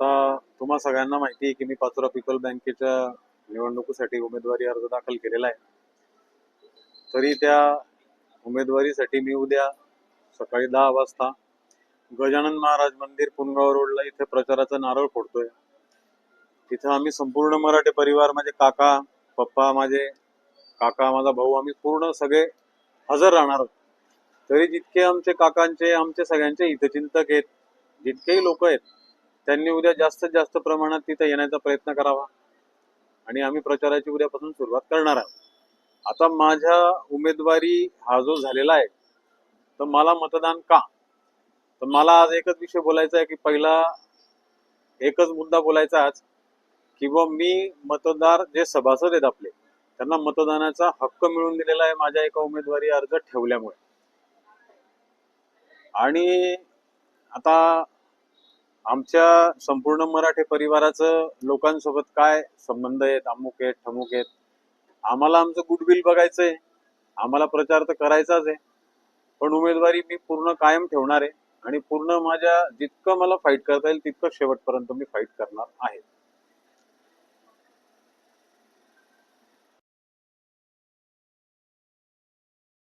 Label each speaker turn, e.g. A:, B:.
A: आता तुम्हा सगळ्यांना माहिती आहे की मी पाचोरा पीपल बँकेच्या निवडणुकीसाठी उमेदवारी अर्ज दाखल केलेला आहे. तरी त्या उमेदवारीसाठी मी उद्या सकाळी दहा वाजता गजानन महाराज मंदिर पुनगाव रोडला इथे प्रचाराचा नारळ फोडतोय. तिथं आम्ही संपूर्ण मराठी परिवार माझे काका पप्पा माझे काका माझा भाऊ आम्ही पूर्ण सगळे हजर राहणार आहोत. तरी जितके आमचे काकांचे आमचे सगळ्यांचे हितचिंतक आहेत जितकेही लोक आहेत त्यांनी उद्या जास्तीत जास्त प्रमाणात तिथे येण्याचा प्रयत्न करावा. आणि आम्ही प्रचाराची उद्यापासून सुरुवात करणार आहोत. आता माझ्या उमेदवारी हा जो झालेला आहे तर मला मतदान का? तर मला आज एकच विषय बोलायचा आहे की पहिला एकच मुद्दा बोलायचा आज किंवा मी मतदार जे सभासद आहेत आपले त्यांना मतदानाचा हक्क मिळून दिलेला आहे माझ्या एका उमेदवारी अर्ज ठेवल्यामुळे. आणि आता आमच्या संपूर्ण मराठी परिवाराचं लोकांसोबत काय संबंध आहेत अमुक आहेत ठमुक आहेत आम्हाला आमचं गुडविल बघायचंय आम्हाला प्रचार तर करायचाच आहे. पण उमेदवारी मी पूर्ण कायम ठेवणार आहे आणि पूर्ण माझ्या जितकं मला फाईट करता येईल तितकं शेवटपर्यंत मी फाईट करणार आहे.